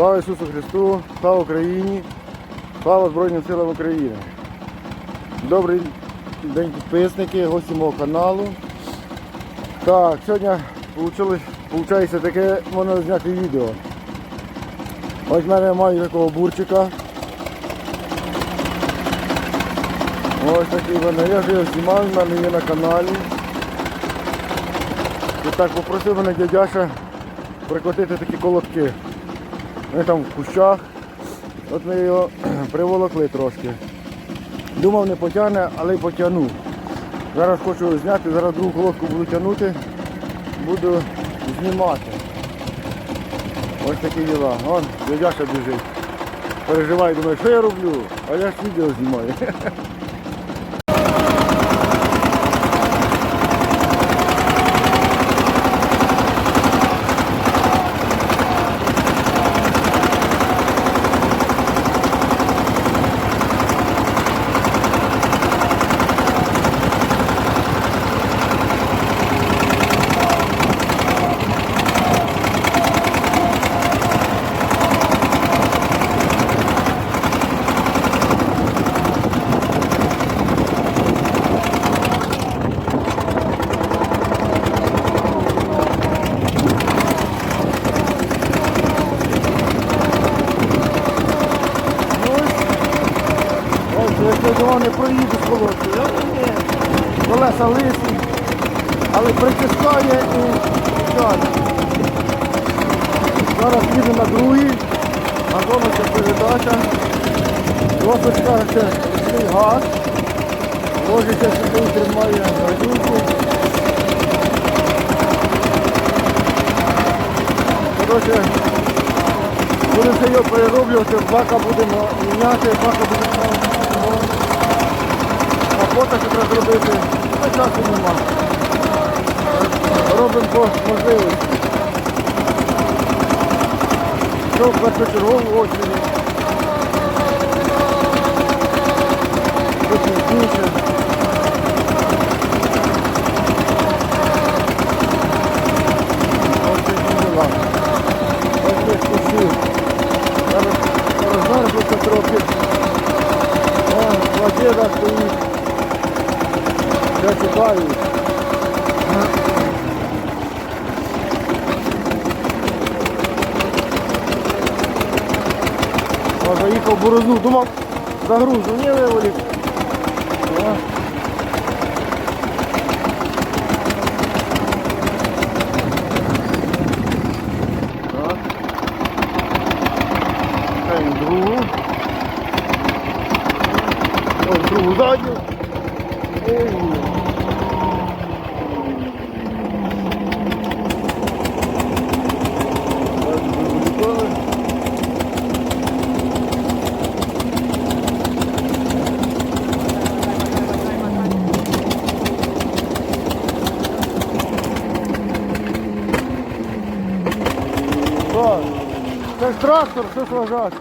Слава Ісусу Христу, слава Україні, слава Збройним силам України. Добрий день підписники, гості мого каналу. Так, сьогодні виходить таке можна зняти відео. Ось в мене маю такого бурчика. Ось такий мене. Я вже його знімав, в мене є на каналі. І так попросив мене дядяша прикотити такі колобки. Вони там в кущах. От ми його приволокли трошки. Думав не потягне, але й потягнув. Зараз хочу зняти, зараз другу колодку буду тягнути, буду знімати. Ось такі діла. Вон, дядяша біжить. Переживає, думає, що я роблю? А я ж відео знімаю. Ось, якщо його не проїду з колодкою, я ні. Колеса лисі, але притискає і тягне. Зараз їду на другий, а зоночка передача. Лосочка ще ручний газ. Ложиться сюди тримає гадюку. Коротше, Будемо його перероблювати, бака будемо міняти, бака будемо робота, треба зробити. Та часу нема. Робимо по можливості. Що в першочергову очередь. Тут пізніше. Ось такі діла. Ось я спустив. Зараз розмерзлося трохи. О, два діда стоїть. Чекають. О, заїхав борозну, думав, загрузу, не виволік. Ось другу задню. Ой. Так, другу готові. Так. Це ж трактор, що ж вважати?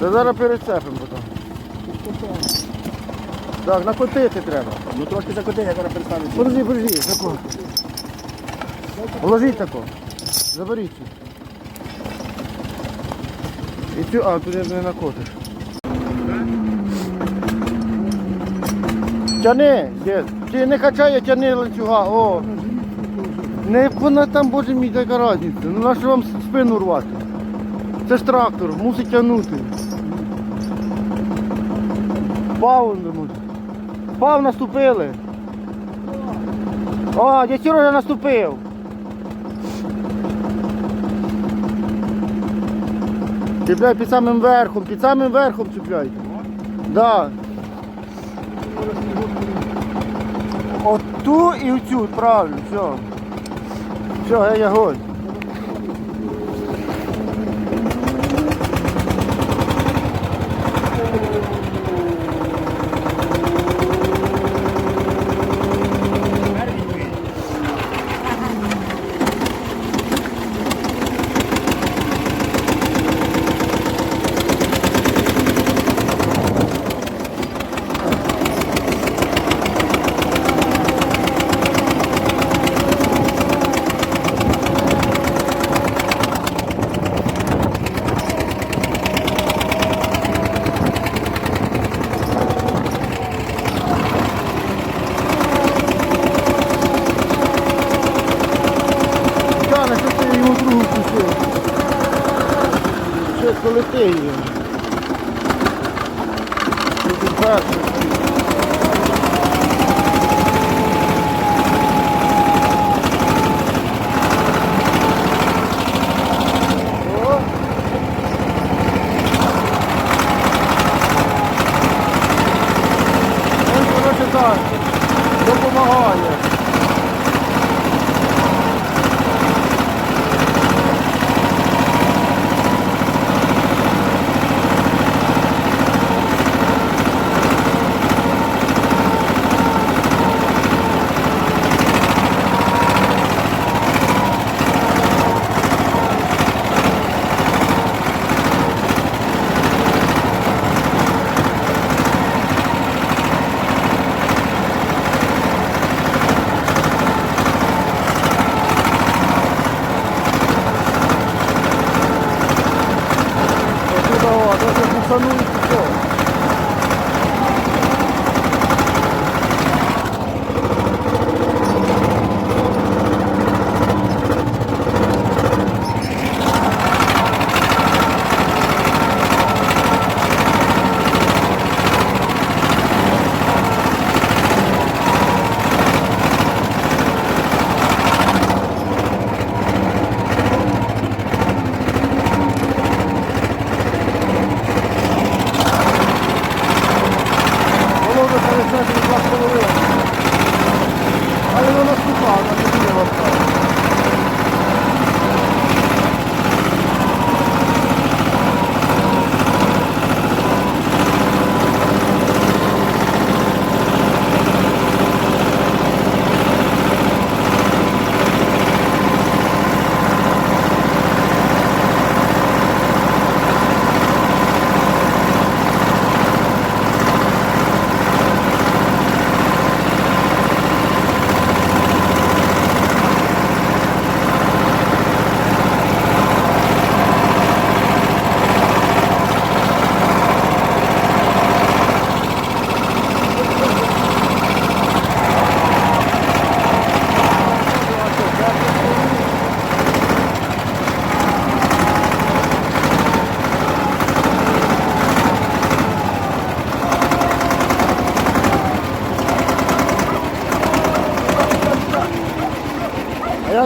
Це зараз перецепимо потім. Так, накотити треба. Ну трошки закоти, я зараз перестану. Подожди, подожди, тако. Вложіть тако. Заберіть. І цю, а, туди не накотиш. Тяни, дід. Ти не качай, а тяни ланцюга. О. Не вона там, боже мій, така різниця. Ну на що вам спину рвати? Це ж трактор, мусить тягнути. Пав, Пав наступили. О, дядь Сережа наступив. Чіпляй під самим верхом, під самим верхом чіпляйте. Да. Оту і оцю, правильно, все. Все, я ягодь.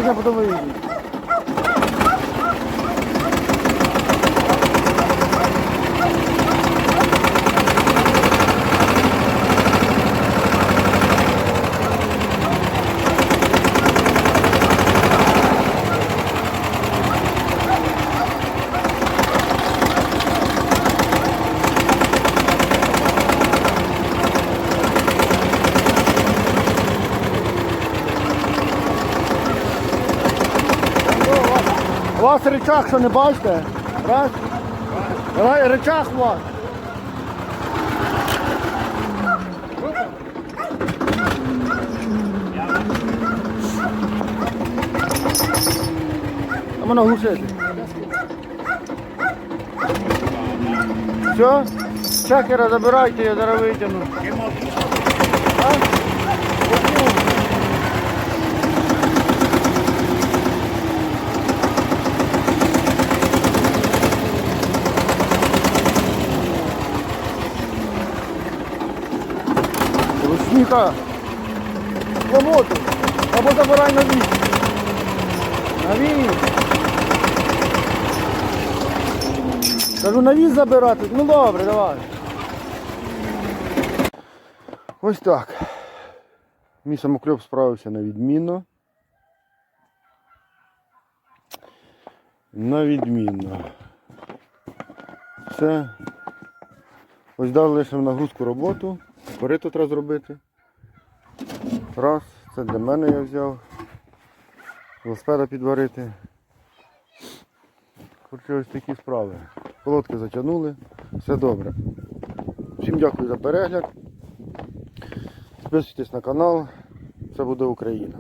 А як я вас речах, що не бачите? Раз. Ра- Речах у вас. А мене глушити. Все? Чекера забирайте, я зараз витягну. А? Ручника. Роботу. Або забирай на віз. На віз. Кажу, на віз забирати. Ну добре, давай. Ось так. Мій самокльоп справився на відмінно. На відмінно. Все. Ось дали лише нагрузку роботу. Корито треба зробити. Раз, це для мене я взяв. Велосипеда підварити. Коротше, ось такі справи. Колодки затягнули, все добре. Всім дякую за перегляд. Підписуйтесь на канал. Це буде Україна.